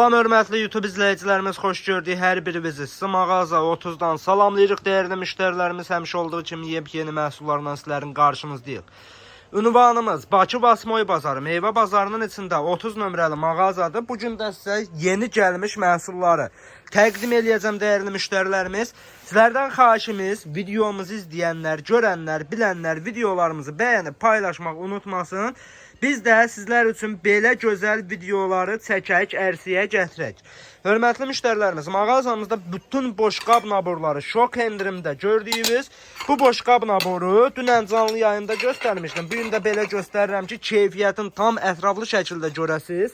Salam hörmətli YouTube izləyicilərimiz, xoş gördük hər birinizi. Sizi mağaza 30-dan salamlayırıq dəyərli müştərilərimiz. Həmişə olduğu kimi yepyeni məhsullarla sizlərin qarşınızdayıq. Ünvanımız Bakı Basmoy bazarı, meyvə bazarının içində 30 nömrəli mağazadır. Bu gün də sizə yeni gəlmiş məhsulları təqdim eləyəcəm dəyərli müştərilərimiz. Sizlərdən xahişimiz videomuzu izləyənlər, görənlər, bilənlər videolarımızı bəyənib paylaşmaq unutmasın. Biz də sizlər üçün belə gözəl videoları çəkək, ərsəyə gətirək. Hörmətli müştərilərimiz, mağazamızda bütün boşqab naborları şok endirimdə gördüyünüz bu boşqab naboru dünən canlı yayında göstərmişdim. Bu gün də belə göstərirəm ki, keyfiyyətin tam ətraflı şəkildə görəsiniz.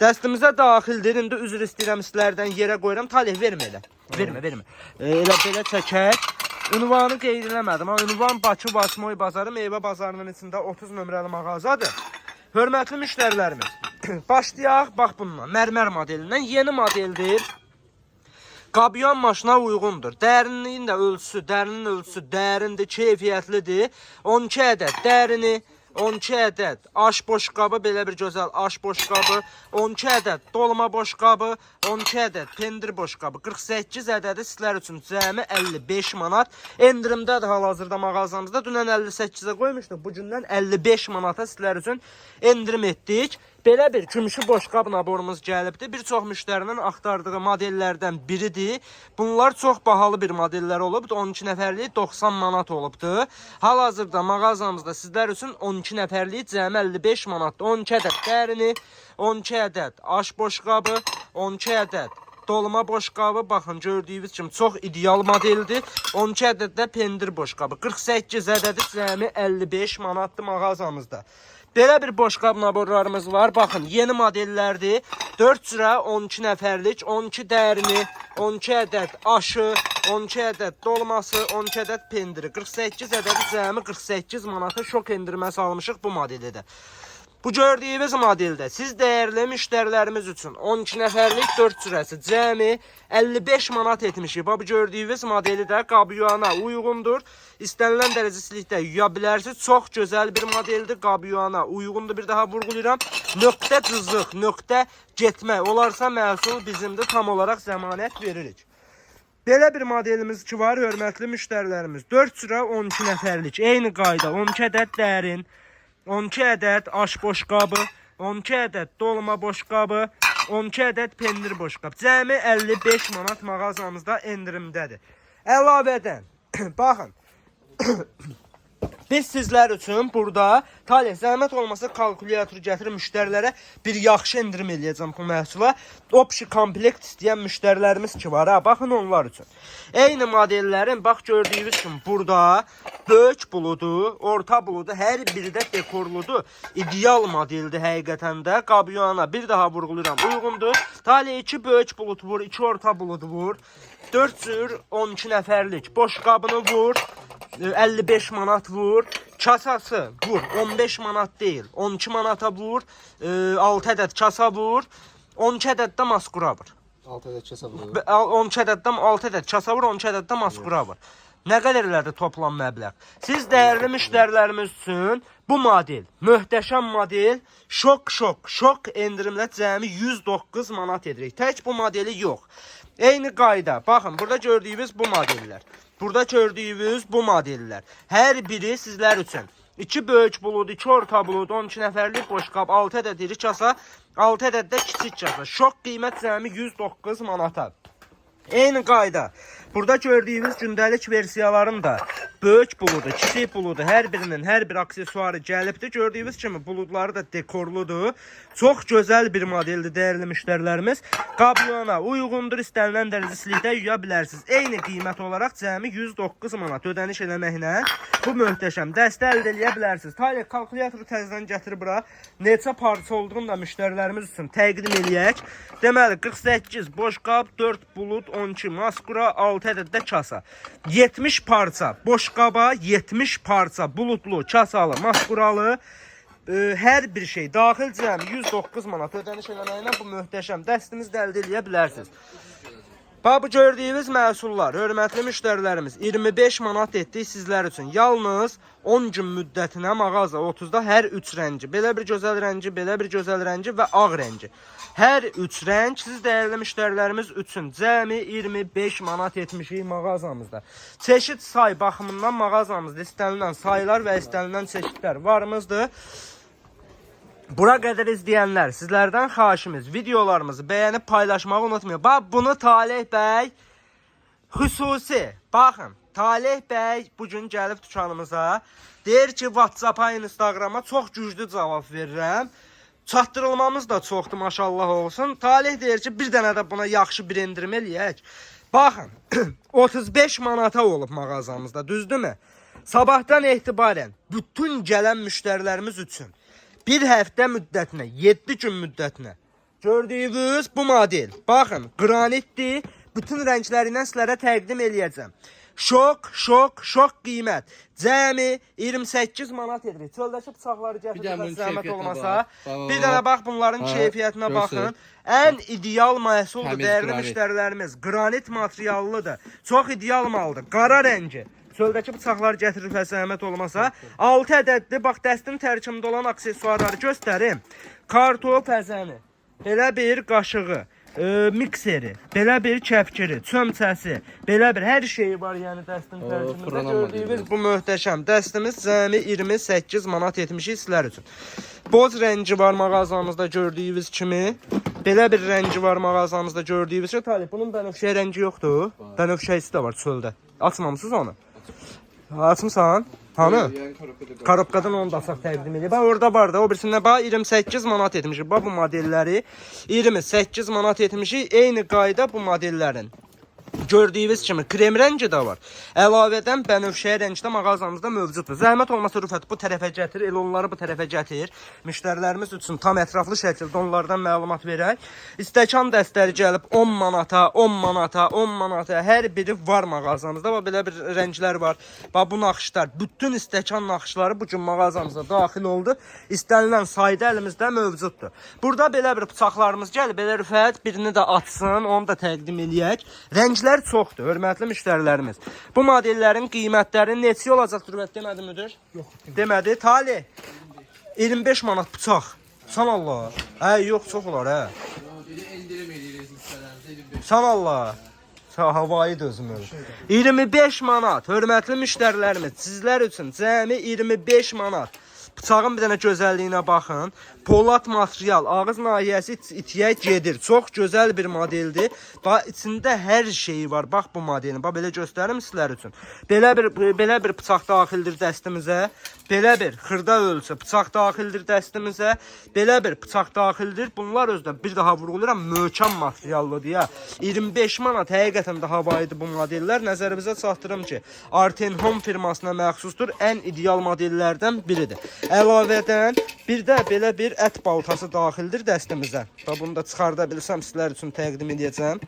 Dəstimizə daxildir. İndi üzr istəyirəm sizlərdən yerə qoyuram. Talih vermə elə. Vermə, vermə. E, elə belə çəkək. Ünvanı qeyd eləmədim. Ünvan Bakı Basmoy bazarı, meyvə bazarının içində 30 nömrəli mağazadır. Hörmətli müştərilərimiz, başlayaq bax bununla. Mərmər modelindən yeni modeldir. Qabyan maşına uyğundur. Dərinliyin də ölçüsü, dərinin ölçüsü dərindir, keyfiyyətlidir. 12 ədəd dərini, 12 ədəd aş boşqabı, belə bir gözəl aş boşqabı, 12 ədəd dolma boşqabı, 12 ədəd pendir boşqabı, 48 ədədi sizlər üçün cəmi 55 manat. Endirimdədir hal-hazırda mağazamızda. Dünən 58-ə qoymuşduq. Bu gündən 55 manata sizlər üçün endirim etdik. Belə bir gümüşü boşqab naborumuz gəlibdi. Bir çox müştərinin axtardığı modellərdən biridir. Bunlar çox bahalı bir modellər olubdu. 12 nəfərlik 90 manat olubdu. Hal-hazırda mağazamızda sizlər üçün 12 nəfərlik cəmi 55 manatdır. 12 ədəd dərini, 12 ədəd aş boşqabı, 12 ədəd dolma boşqabı baxın gördüyünüz kimi çox ideal modeldir. 12 ədəd də pendir boşqabı. 48 ədədi cəmi 55 manatdır mağazamızda. Belə bir boşqab naborlarımız var. Baxın, yeni modellərdir. 4 sıra 12 nəfərlik, 12 dərini, 12 ədəd aşı, 12 ədəd dolması, 12 ədəd pendiri. 48 ədədi cəmi 48 manata şok endirmə salmışıq bu modeli də. Bu gördüyünüz modeldə siz dəyərli müştərilərimiz üçün 12 nəfərlik 4 sürəsi cəmi 55 manat etmişik. Bu gördüyünüz modeli də qabiyana uyğundur. İstənilən dərəcəsilikdə yuya bilərsiniz. Çox gözəl bir modeldir. Qabiyana uyğundur. Bir daha vurğulayıram. Nöqtə cızıq, nöqtə getmək olarsa məhsul bizimdir. Tam olaraq zəmanət veririk. Belə bir modelimiz ki var, hörmətli müştərilərimiz. 4 sıra 12 nəfərlik. Eyni qayda, 12 ədəd dərin, 12 ədəd aş boşqabı, 12 ədəd dolma boşqabı, 12 ədəd pendir boşqab. Cəmi 55 manat mağazamızda endirimdədir. Əlavədən, baxın, Biz sizlər üçün burada talih zəhmət olmasa kalkulyator gətirib müştərilərə bir yaxşı endirim eləyəcəm bu məhsula. Option komplekt istəyən müştərilərimiz ki var ha, baxın onlar üçün. Eyni modellərin bax gördüyünüz kimi burada böyük buludu, orta buludu, hər biri də dekorludur. İdeal modeldir həqiqətən də. Qabiyana bir daha vurğulayıram, uyğundur. Talih 2 böyük bulud vur, 2 orta bulud vur. 4 cür 12 nəfərlik boş qabını vur. 55 manat vur. Kasası vur. 15 manat değil. 12 manata vur. 6 ədəd kasa vur. 12 ədəd də maskura vur. 6 ədəd. Be- al- 12 ədəddən 6 ədəd kasa vur, 12 ədəd də maskura vur. Nə qədər elədi toplam məbləğ? Siz dəyərli müştərilərimiz üçün bu model, möhtəşəm model, şok şok, şok endirimlə cəmi 109 manat edirik. Tək bu modeli yox. Eyni qayda. Baxın, burada gördüyünüz bu modellər. Burada gördüyünüz bu modellər. Hər biri sizlər üçün. 2 böyük bulud, 2 orta bulud, 12 nəfərlik boşqab, 6 ədəd iri kasa, 6 ədəd də kiçik kasa. Şok qiymət cəmi 109 manata. Eyni qayda. Burada gördüyünüz gündəlik versiyaların da böyük buludu, kiçik buludu, hər birinin hər bir aksesuarı gəlibdir. Gördüyünüz kimi buludları da dekorludur. Çox gözəl bir modeldir dəyərli müştərilərimiz. Qablona uyğundur, istənilən dərəcəsilikdə yuya bilərsiniz. Eyni qiymət olaraq cəmi 109 manat ödəniş eləməklə bu möhtəşəm dəstə əldə edə bilərsiniz. Taylə kalkulyatoru təzədən gətir bura. Neçə parça olduğunu da müştərilərimiz üçün təqdim eləyək. Deməli 48 boş qab, 4 bulud, 12 maskura, 6 ədəd də kasa. 70 parça boş qaba, 70 parça buludlu, kasalı, maskuralı e, hər bir şey daxil cəmi 109 manat ödəniş eləməklə bu möhtəşəm dəstimiz də əldə edə bilərsiniz. Bax bu gördüyünüz məhsullar, hörmətli müştərilərimiz 25 manat etdik sizlər üçün. Yalnız 10 gün müddətinə mağaza 30-da hər 3 rəngi, belə bir gözəl rəngi, belə bir gözəl rəngi və ağ rəngi. Hər 3 rəng siz dəyərli müştərilərimiz üçün cəmi 25 manat etmişik mağazamızda. Çeşid say baxımından mağazamızda istənilən saylar və istənilən çeşidlər varımızdır. Bura qədər izləyənlər, sizlərdən xahişimiz videolarımızı bəyənib paylaşmağı unutmayın. Bax bunu Talih bəy xüsusi, baxın, Talih bəy bu gün gəlib dükanımıza. Deyir ki, WhatsApp-a, Instagrama çox güclü cavab verirəm. Çatdırılmamız da çoxdur, maşallah olsun. Talih deyir ki, bir dənə də buna yaxşı bir endirim eləyək. Baxın, 35 manata olub mağazamızda, düzdürmü? Sabahdan etibarən bütün gələn müştərilərimiz üçün bir həftə müddətinə, 7 gün müddətinə gördüyünüz bu model. Baxın, qranitdir. Bütün rəngləri ilə sizlərə təqdim eləyəcəm. Şok, şok, şok qiymət. Cəmi 28 manat edir. Çöldəki bıçaqları gətirib zəhmət olmasa. bax. Bir dənə bax bunların Ha, keyfiyyətinə baxın. Ən ideal məhsuldur dəyərli müştərilərimiz. Qranit materiallıdır. Çox ideal maldır. Qara rəngi. Çöldəki bıçaqlar gətirir zəhmət olmasa. 6 ədəddir. Bax dəstin tərkibində olan aksesuarları göstərim. Kartof əzəni. Belə bir qaşığı. E, mikseri, belə bir kəpkiri, çömçəsi, belə bir hər şeyi var yəni dəstin tərkibində. Gördüyünüz bu möhtəşəm dəstimiz cəmi 28 manat etmişik sizlər üçün. Boz rəngi var mağazamızda gördüyünüz kimi. Belə bir rəngi var mağazamızda gördüyünüz kimi. Talib bunun bənövşə rəngi yoxdur. Bənövşəsi də var çöldə. Açmamısınız onu? Açmısan? Hanı? Qoy. Korobkadan onu da açaq təqdim edir. Bax orada var da, o birisində bax 28 manat etmişik. Bax bu modelləri 28 manat etmişik. Eyni qayda bu modellərin. Gördüyünüz kimi krem rəngi də var. Əlavədən bənövşə rəngi də mağazamızda mövcuddur. Zəhmət olmasa Rüfət bu tərəfə gətir, el onları bu tərəfə gətir. Müştərilərimiz üçün tam ətraflı şəkildə onlardan məlumat verək. İstəkan dəstəri gəlib 10 manata, 10 manata, 10 manata hər biri var mağazamızda. Bax belə bir rənglər var. Bax bu naxışlar, bütün istəkan naxışları bu gün mağazamıza daxil oldu. İstənilən sayda əlimizdə mövcuddur. Burada belə bir bıçaqlarımız gəlib. Belə Rüfət birini də açsın, onu da təqdim eləyək. Rənglər çoxdur, hörmətli müştərilərimiz. Bu modellərin qiymətləri neçə olacaq Rüfət demədi müdür? Yox. Demədi. Tali 25 manat bıçaq. San Allah. Hə, yox, çox olar, hə. Endirim edirik hissələrinizə 25. San Allah. Havayı öyle. 25 manat. Hörmətli müştərilərimiz, sizlər üçün cəmi 25 manat. Bıçağın bir dənə gözəlliyinə baxın. Polad material, ağız nahiyəsi it- itiyə gedir. Çox gözəl bir modeldir. Bax içində hər şeyi var. Bax bu modelin. Bax belə göstərim sizlər üçün. Belə bir belə bir bıçaq daxildir dəstimizə. Belə bir xırda ölçü bıçaq daxildir dəstimizə. Belə bir bıçaq daxildir. Bunlar özdə bir daha vurğulayıram, möhkəm materiallıdır ya. 25 manat həqiqətən də havayıdır bu modellər. Nəzərinizə çatdırım ki, Arten Home firmasına məxsusdur. Ən ideal modellərdən biridir. Əlavədən bir də belə bir ət baltası daxildir dəstimizə. Və bunu da çıxarda bilsəm sizlər üçün təqdim edəcəm.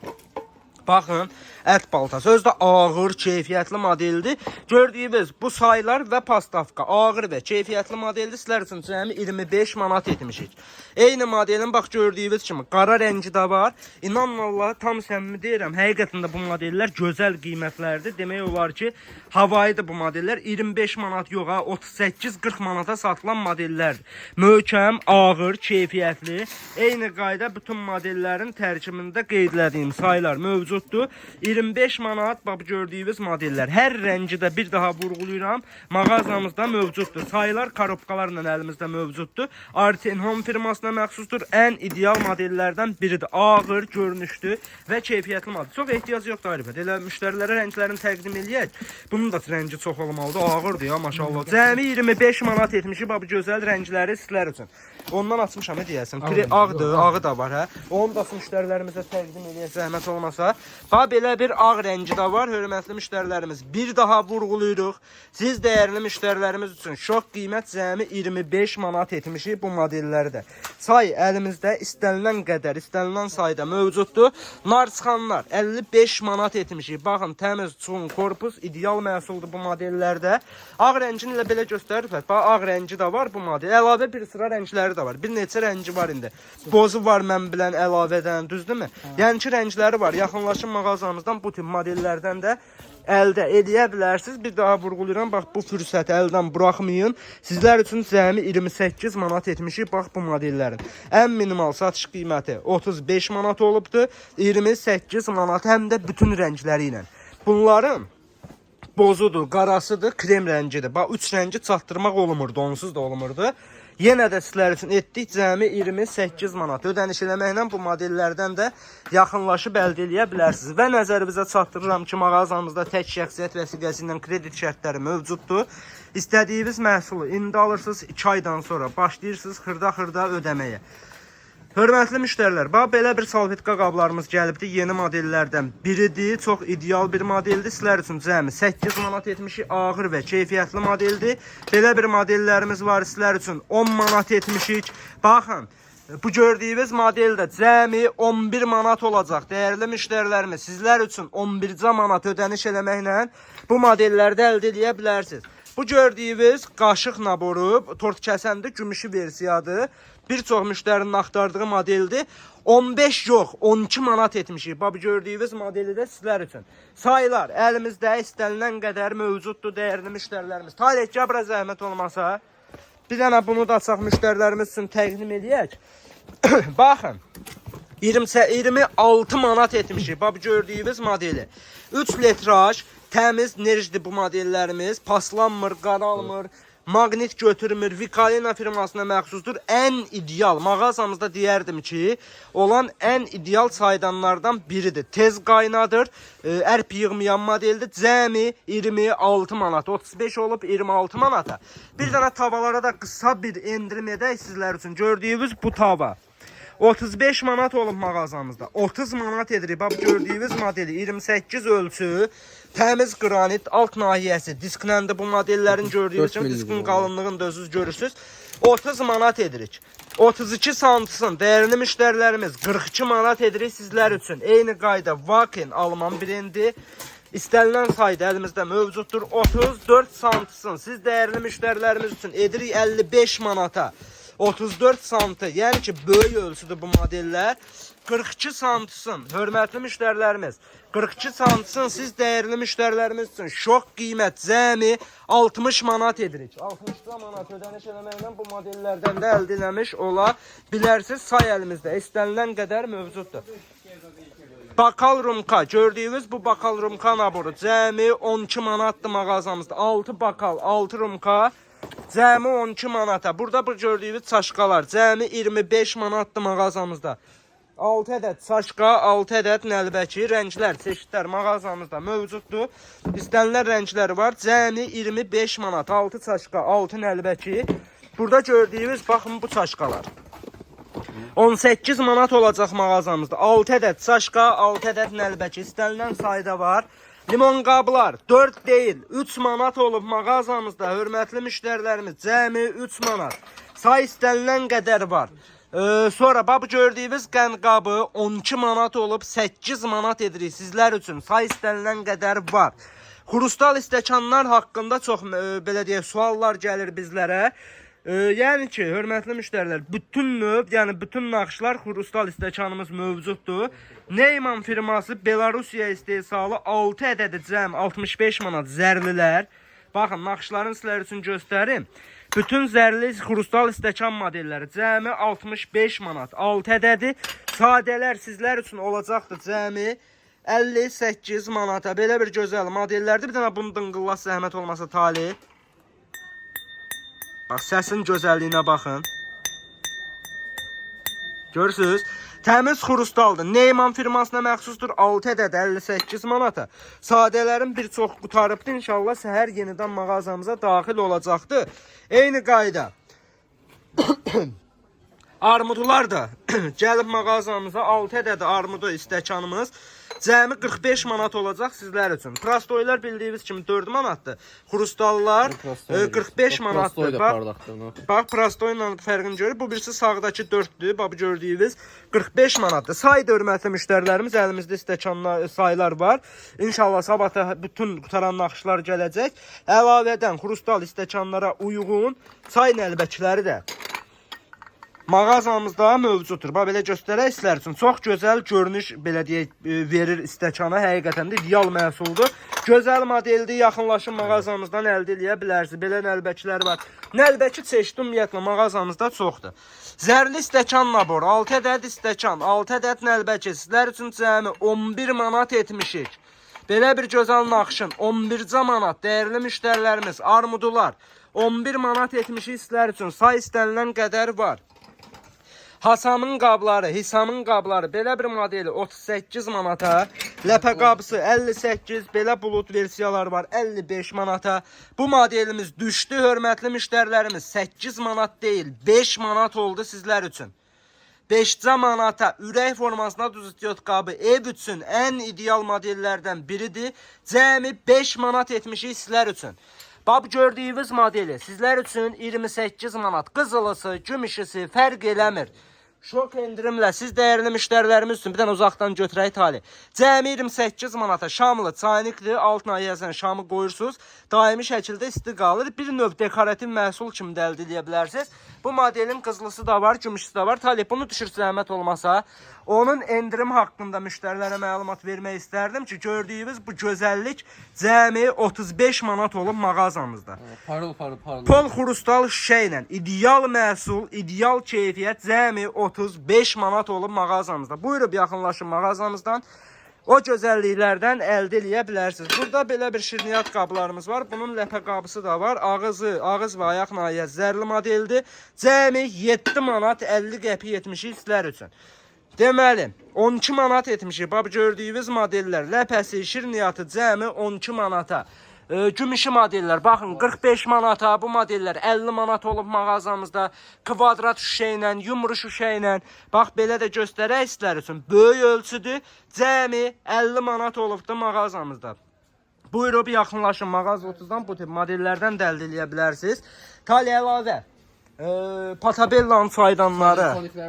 Baxın, ət baltası özü də ağır, keyfiyyətli modeldir. Gördüyünüz bu saylar və pastavka ağır və keyfiyyətli modeldir. Sizlər üçün cəmi 25 manat etmişik. Eyni modelin bax gördüyünüz kimi qara rəngi də var. İnanın Allah tam səmimi deyirəm. Həqiqətən də bu modellər gözəl qiymətlərdir. Demək olar ki, havayıdır bu modellər. 25 manat yox ha, 38-40 manata satılan modellərdir. Möhkəm, ağır, keyfiyyətli. Eyni qayda bütün modellərin tərkibində qeydlədiyim saylar mövcuddur. 25 manat bax bu gördüyünüz modellər. Hər rəngi də bir daha vurğulayıram. Mağazamızda mövcuddur. Saylar korobkalarla əlimizdə mövcuddur. Arten Home firmasına məxsusdur. Ən ideal modellərdən biridir. Ağır, görünüşlü və keyfiyyətli model. Çox ehtiyac yoxdur Arifət. Elə müştərilərə rənglərini təqdim eləyək. Bunun da rəngi çox olmalıdır. Ağırdır ya maşallah. Cəmi 25 manat etmişik bax bu gözəl rəngləri sizlər üçün. Ondan açmışam deyəsən. Ağdır, ağı da var hə. Onu da müştərilərimizə təqdim eləyək zəhmət olmasa. Bax belə bir ağ rəngi də var hörmətli müştərilərimiz. Bir daha vurğulayırıq. Siz dəyərli müştərilərimiz üçün şok qiymət cəmi 25 manat etmişik bu modellərdə. Say əlimizdə istənilən qədər, istənilən sayda mövcuddur. Narçıxanlar 55 manat etmişik. Baxın təmiz çun korpus ideal məhsuldur bu modellərdə. Ağ rəngini ilə belə göstərir. Bax ağ rəngi də var bu model. Əlavə bir sıra rəngləri də var. Bir neçə rəngi var indi. Bozu var mən bilən əlavədən, düzdürmü? Yəni ki, rəngləri var. Yaxınlaşın mağazamızdan bu tip modellərdən də əldə edə bilərsiniz. Bir daha vurğulayıram, bax bu fürsəti əldən buraxmayın. Sizlər üçün cəmi 28 manat etmişik bax bu modellərin. Ən minimal satış qiyməti 35 manat olubdu. 28 manat həm də bütün rəngləri ilə. Bunların bozudur, qarasıdır, krem rəngidir. Bax üç rəngi çatdırmaq olmurdu, onsuz da olmurdu. Yenə də sizlər üçün etdik cəmi 28 manat. Ödəniş eləməklə bu modellərdən də yaxınlaşıb əldə edə bilərsiniz. Və nəzərinizə çatdırıram ki, mağazamızda tək şəxsiyyət vəsiqəsi ilə kredit şərtləri mövcuddur. İstədiyiniz məhsulu indi alırsınız 2 aydan sonra başlayırsınız xırda-xırda ödəməyə. Hörmətli müştərilər, bax belə bir salfetka qablarımız gəlibdi. Yeni modellərdən biridir. Çox ideal bir modeldir. Sizlər üçün cəmi 8 manat etmişik. Ağır və keyfiyyətli modeldir. Belə bir modellərimiz var sizlər üçün 10 manat etmişik. Baxın, bu gördüyünüz model də cəmi 11 manat olacaq. Dəyərli müştərilərimiz, sizlər üçün 11 manat ödəniş eləməklə bu modellərdə əldə edə bilərsiniz. Bu gördüyünüz qaşıq naboru, tort kəsəndə gümüşü versiyadır. Bir çox müştərinin axtardığı modeldir. 15 yox, 12 manat etmişik. Bax gördüyünüz modeli də sizlər üçün. Sayılar əlimizdə istənilən qədər mövcuddur dəyərli müştərilərimiz. Talih gəbra zəhmət olmasa, bir dənə bunu da açaq müştərilərimiz üçün təqdim edək. Baxın. 20, 26 manat etmişik. Bax gördüyünüz modeli. 3 litraj, təmiz nerjdir bu modellərimiz. Paslanmır, qaralmır. Maqnit götürmür. Vikalina firmasına məxsusdur. Ən ideal mağazamızda deyərdim ki, olan ən ideal çaydanlardan biridir. Tez qaynadır. e, Ərp yığmayan modeldir. Cəmi 26 manat. 35 olub 26 manata. Bir dənə tavalara da qısa bir endirim edək sizlər üçün. Gördüyünüz bu tava. 35 manat olub mağazamızda. 30 manat edirik. Bax gördüyünüz modeli 28 ölçü, təmiz qranit alt nahiyəsi. Diskləndə bu modellərin gördüyünüz 4 kimi diskin qalınlığını da özünüz görürsüz. 30 manat edirik. 32 santısın dəyərli müştərilərimiz 42 manat edirik sizlər üçün. Eyni qayda Vakin Alman brendi. İstənilən sayda əlimizdə mövcuddur. 34 santısın. Siz dəyərli müştərilərimiz üçün edirik 55 manata. 34 santı, yəni ki, böyük ölçüdür bu modellər. 42 santısın, hörmətli müştərilərimiz. 42 santısın siz dəyərli müştərilərimiz üçün şok qiymət cəmi 60 manat edirik. 60 manat ödəniş eləməklə bu modellərdən də əldə eləmiş ola bilərsiniz. Say əlimizdə istənilən qədər mövcuddur. Bakal rumka gördüyünüz bu bakal rumka naboru cəmi 12 manatdır mağazamızda. 6 bakal, 6 rumka cəmi 12 manata. Burada bu gördüyünüz çaşqalar cəmi 25 manatdır mağazamızda. 6 ədəd çaşqa, 6 ədəd nəlbəki rənglər, çeşidlər mağazamızda mövcuddur. İstənilən rənglər var. Cəmi 25 manat. 6 çaşqa, 6 nəlbəki. Burada gördüyünüz baxın bu çaşqalar. 18 manat olacaq mağazamızda. 6 ədəd çaşqa, 6 ədəd nəlbəki istənilən sayda var. Limon qablar 4 deyil, 3 manat olub mağazamızda. Hörmətli müştərilərimiz, cəmi 3 manat. Say istənilən qədər var. Ee, sonra bu gördüyünüz qən qabı 12 manat olub 8 manat edirik sizlər üçün. Say istənilən qədər var. Xrustal stəkanlar haqqında çox e, belə deyək suallar gəlir bizlərə. E, yəni ki, hörmətli müştərilər, bütün növ, yəni bütün naxışlar xrustal stəkanımız mövcuddur. Neyman firması Belarusiya istehsalı 6 ədədi cəm 65 manat zərlilər. Baxın, naxışların sizlər üçün göstərim. Bütün zərli xrustal stəkan modelləri cəmi 65 manat. 6 ədədi sadələr sizlər üçün olacaqdır cəmi 58 manata. Belə bir gözəl modellərdir. Bir dənə bunu dınqıllas zəhmət olmasa tali. Bax səsin gözəlliyinə baxın. Görürsüz? Təmiz xrustaldır. Neyman firmasına məxsusdur. 6 ədəd 58 manata. Sadələrin bir çox qutarıbdı. İnşallah səhər yenidən mağazamıza daxil olacaqdır. Eyni qayda. Armudlar da gəlib mağazamıza 6 ədəd armudu istəkanımız cəmi 45 manat olacaq sizlər üçün. Prastoylar bildiyiniz kimi 4 manatdır. Xrustallar e, 45 manatdır. da Bax. Bax prostoyla fərqini görür. Bu birisi sağdakı 4-dür. Bax bu gördüyünüz 45 manatdır. Say hörmətli müştərilərimiz əlimizdə stəkanlar saylar var. İnşallah sabahda bütün qutaran naxışlar gələcək. Əlavədən xrustal stəkanlara uyğun çay nəlbəkiləri də mağazamızda mövcuddur. Bax belə göstərək sizlər üçün. Çox gözəl görünüş belə deyək e, verir istəkana. Həqiqətən də ideal məhsuldur. Gözəl modeldir. Yaxınlaşın mağazamızdan əldə edə bilərsiniz. Belə nəlbəkilər var. Nəlbəki çeşidi ümumiyyətlə mağazamızda çoxdur. Zərli stəkan naboru, 6 ədəd stəkan, 6 ədəd nəlbəki sizlər üçün cəmi 11 manat etmişik. Belə bir gözəl naxışın 11 manat dəyərli müştərilərimiz, armudular 11 manat etmişik sizlər üçün. Say istənilən qədər var. Hasamın qabları, Hisamın qabları belə bir modeli 38 manata, ləpə qabısı 58, belə bulut versiyalar var 55 manata. Bu modelimiz düşdü hörmətli müştərilərimiz 8 manat deyil, 5 manat oldu sizlər üçün. 5 manata ürək formasına duzitiot qabı ev üçün ən ideal modellərdən biridir. Cəmi 5 manat etmişik sizlər üçün. Bab gördüyünüz modeli sizlər üçün 28 manat. Qızılısı, gümüşüsü fərq eləmir. Şok endirimlə siz dəyərli müştərilərimiz üçün bir dənə uzaqdan götürək tali. Cəmi 28 manata şamlı çaynikdir. Altına yazan şamı qoyursunuz. Daimi şəkildə isti qalır. Bir növ dekorativ məhsul kimi də əldə edə bilərsiniz. Bu modelin qızılısı da var, gümüşüsü də var. Talib bunu düşür zəhmət olmasa. Onun endirim haqqında müştərilərə məlumat vermək istərdim ki, gördüyünüz bu gözəllik cəmi 35 manat olub mağazamızda. Parıl parıl parıl. Pol xrustal şişə ilə ideal məhsul, ideal keyfiyyət cəmi 35 manat olub mağazamızda. Buyurub yaxınlaşın mağazamızdan. O gözəlliklərdən əldə eləyə bilərsiniz. Burada belə bir şirniyyat qablarımız var. Bunun ləpə qabısı da var. Ağızı, ağız və ayaq nahiyə zərli modeldir. Cəmi 7 manat 50 qəpik etmişik sizlər üçün. Deməli, 12 manat etmişik. Bax gördüyünüz modellər, ləpəsi, şirniyyatı cəmi 12 manata. E, gümüşü modellər, baxın 45 manata bu modellər 50 manat olub mağazamızda. Kvadrat şüşə ilə, yumru şüşə ilə. Bax belə də göstərək sizlər üçün. Böyük ölçüdür. Cəmi 50 manat olubdu mağazamızda. Buyurub yaxınlaşın mağaza 30-dan bu tip modellərdən də əldə edə bilərsiniz. Tali əlavə. E, Patabellanın çaydanları.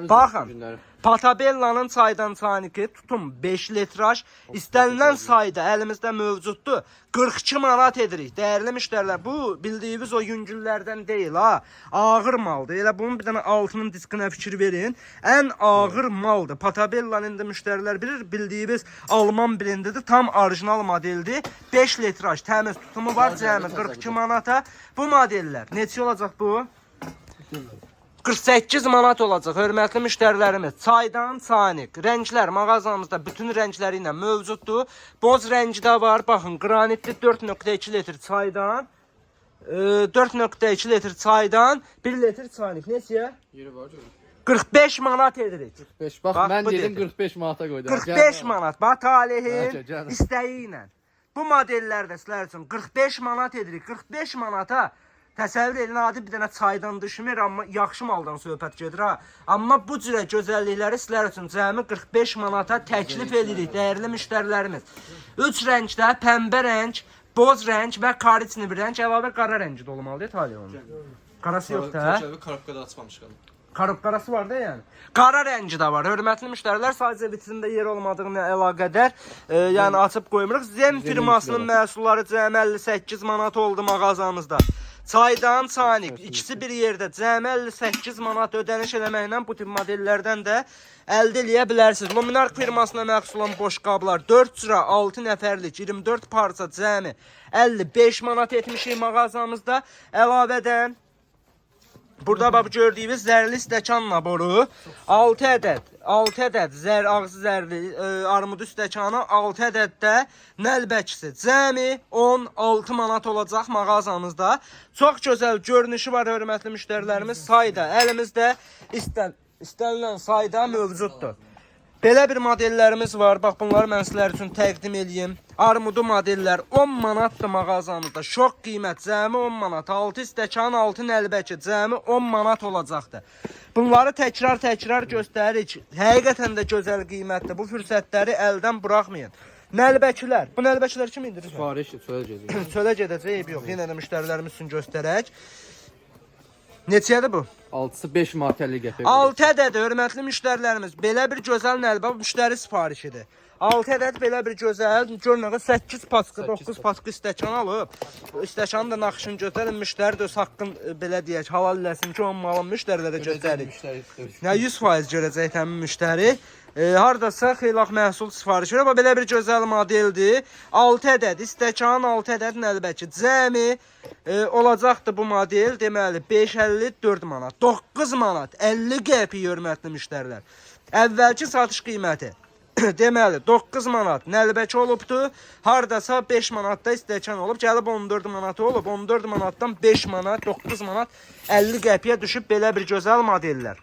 Baxın. günləri. Patabellanın çaydan çaniki tutum 5 litraj istənilən sayda əlimizdə mövcuddur. 42 manat edirik. Dəyərli müştərilər, bu bildiyiniz o yüngüllərdən deyil ha. Ağır maldır. Elə bunun bir dənə altının diskinə fikir verin. Ən ağır maldır. Patabellan indi müştərilər bilir, bildiyiniz Alman brendidir. Tam orijinal modeldir. 5 litraj təmiz tutumu var cəmi 42 manata. Bu modellər neçə olacaq bu? 48 manat olacaq hörmətli müştərilərimiz. Çaydan çanik. Rənglər mağazamızda bütün rəngləri ilə mövcuddur. Boz rəngi də var. Baxın, qranitli 4.2 litr çaydan, e, 4.2 litr çaydan 1 litr çaynik. Neçə? Yeri var canım. 45 manat edirik. 45. Bak, Bak, ben bu dedim dedi. 45 manata koydum. 45 manat. Bax canım. istəyi ilə. Bu modellər də sizlər üçün 45 manat edirik. 45 manata təsəvvür edin adi bir dənə çaydan düşmür, amma yaxşı maldan söhbət gedir ha. Amma bu cürə gözəllikləri sizlər üçün cəmi 45 manata təklif edirik dəyərli müştərilərimiz. 3 rəngdə pəmbə rəng, boz rəng və karitsni bir rəng əlavə qara rəngi də olmalıdır Tali onun. Qarası yoxdur hə? Çarşafı karapkada açmamış qalım. Karıb qarası var da yəni. Qara rəngi də var. Hörmətli müştərilər, sadəcə vitrində yer olmadığına əlaqədar, e, yəni açıb qoymuruq. Zem firmasının məhsulları cəmi 58 manat oldu mağazamızda. Çaydan çanik ikisi bir yerdə cəmi 58 manat ödəniş eləməklə bu tip modellərdən də əldə eləyə bilərsiniz. Luminark firmasına məxsus olan boş qablar 4 sıra 6 nəfərlik 24 parça cəmi 55 manat etmişik mağazamızda. Əlavədən Burada bax gördüyünüz zərli stəkan naboru 6 ədəd, 6 ədəd zər ağzı zərli e, armudu stəkanı 6 ədəd də nəlbəkisi. Cəmi 16 manat olacaq mağazamızda. Çox gözəl görünüşü var hörmətli müştərilərimiz. Sayda əlimizdə istən istənilən sayda mövcuddur. Belə bir modellərimiz var. Bax bunları mən sizlər üçün təqdim eləyim. Armudu modellər 10 manatdır mağazamızda. Şok qiymət cəmi 10 manat. 6 stəkan, 6 nəlbəki cəmi 10 manat olacaqdır. Bunları təkrar-təkrar göstəririk. Həqiqətən də gözəl qiymətdir. Bu fürsətləri əldən buraxmayın. Nəlbəkilər. Bu nəlbəkilər kim indirir? Sipariş söyle geziyor. Çölə gedəcək, eyb yox. Yenə də müştərilərimiz üçün göstərək. Neçədir bu? 6'sı 5 manat 50 qəpik. 6 ədəd hörmətli müştərilərimiz belə bir gözəl nəlbə müştəri sifarişidir. 6 ədəd belə bir gözəl görünəyə 8 paska, 9 paska stəkan alıb. Stəkanın da naxışını götürün müştəri də öz haqqın e, belə deyək halal eləsin ki, onun malın müştərilərə göstərik. Nə 100% görəcək həmin müştəri. E, hardasa xeylaq məhsul sifariş verir, amma belə bir gözəl modeldir. 6 ədəd stəkan, 6 ədəd nəlbəki cəmi e, olacaqdı bu model. Deməli 554 manat, 9 manat 50 qəpik hörmətli müştərilər. Əvvəlki satış qiyməti Deməli 9 manat nəlbəki olubdu. Hardasa 5 manatda stəkan olub, gəlib 14 manat olub. 14 manatdan 5 manat, 9 manat 50 qəpiyə düşüb belə bir gözəl modellər.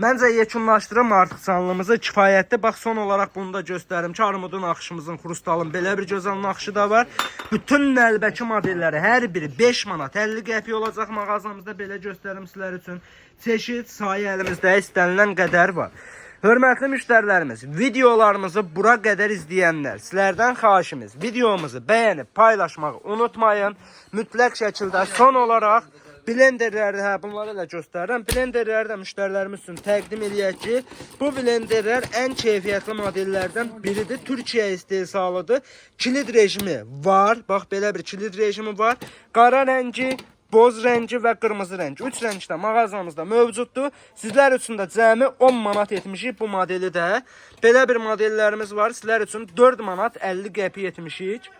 Məncə yekunlaşdırım artıq canlımızı kifayətli. Bax son olaraq bunu da göstərim ki, armudun naxışımızın, xrustalın belə bir gözəl naxışı da var. Bütün nəlbəki modelləri hər biri 5 manat 50 qəpik olacaq mağazamızda belə göstərim sizlər üçün. Çeşid, sayı əlimizdə istənilən qədər var. Hörmətli müştərilərimiz, videolarımızı bura qədər izləyənlər, sizlərdən xahişimiz, videomuzu bəyənib paylaşmağı unutmayın. Mütləq şəkildə son olaraq blenderləri, hə bunları da göstərirəm. Blenderləri də müştərilərimiz üçün təqdim eləyək ki, bu blenderlər ən keyfiyyətli modellərdən biridir. Türkiyə istehsalıdır. Kilid rejimi var. Bax belə bir kilid rejimi var. Qara rəngi, boz rəngi və qırmızı rəng. 3 rəngdə mağazamızda mövcuddur. Sizlər üçün də cəmi 10 manat etmişik bu modeli də. Belə bir modellərimiz var. Sizlər üçün 4 manat 50 qəpik etmişik.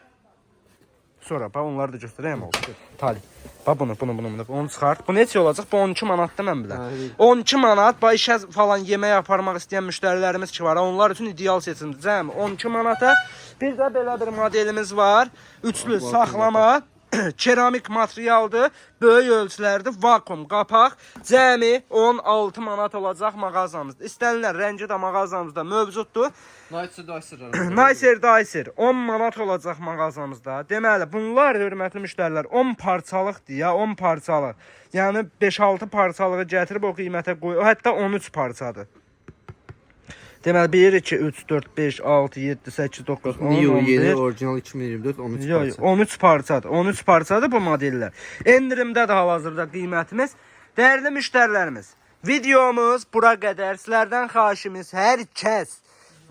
Sonra bax onları da göstərəyim oldu. Tali. Bax bunu, bunu, bunu, bunu. Onu çıxart. Bu neçə olacaq? Bu 12 manatdır mən iyi. 12 manat. Bax işə falan yemək aparmaq istəyən müştərilərimiz ki var. Onlar üçün ideal seçimdir. Cəmi 12 manata. Bir də belə bir modelimiz var. Üçlü saxlama. keramik materialdır, böyük ölçülərdir, vakuum qapaq. Cəmi 16 manat olacaq mağazamızda. İstənilən rəngi də mağazamızda mövcuddur. Nicer Dicer. Nicer Dicer 10 manat olacaq mağazamızda. Deməli, bunlar hörmətli müştərilər 10 parçalıqdır ya, 10 parçalıq. Yəni 5-6 parçalığı gətirib o qiymətə qoy. O hətta 13 parçadır. Deməli 1 2 3 4 5 6 7 8 9 10 Neo 11 yeni orijinal 2024 13 Yo, parça. 13 parçadır. 13 parçadır bu modellər. Endirimdədir hal-hazırda qiymətimiz. Dəyərli müştərilərimiz, videomuz bura qədər. Sizlərdən xahişimiz hər kəs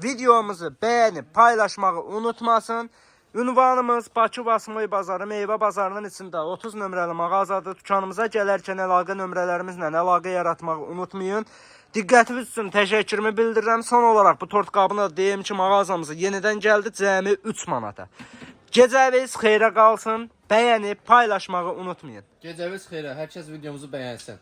videomuzu bəyənib paylaşmağı unutmasın. Ünvanımız Bakı Vasmoy bazarı, meyvə bazarının içində 30 nömrəli mağazadır. Dükanımıza gələrkən əlaqə nömrələrimizlə əlaqə yaratmağı unutmayın. Diqqətiniz üçün təşəkkürümü bildirirəm. Son olaraq bu tort qabını da deyim ki, mağazamıza yenidən gəldi cəmi 3 manata. Gecəviz xeyrə qalsın. Bəyənib paylaşmağı unutmayın. Gecəviz xeyrə, hər kəs videomuzu bəyənsin.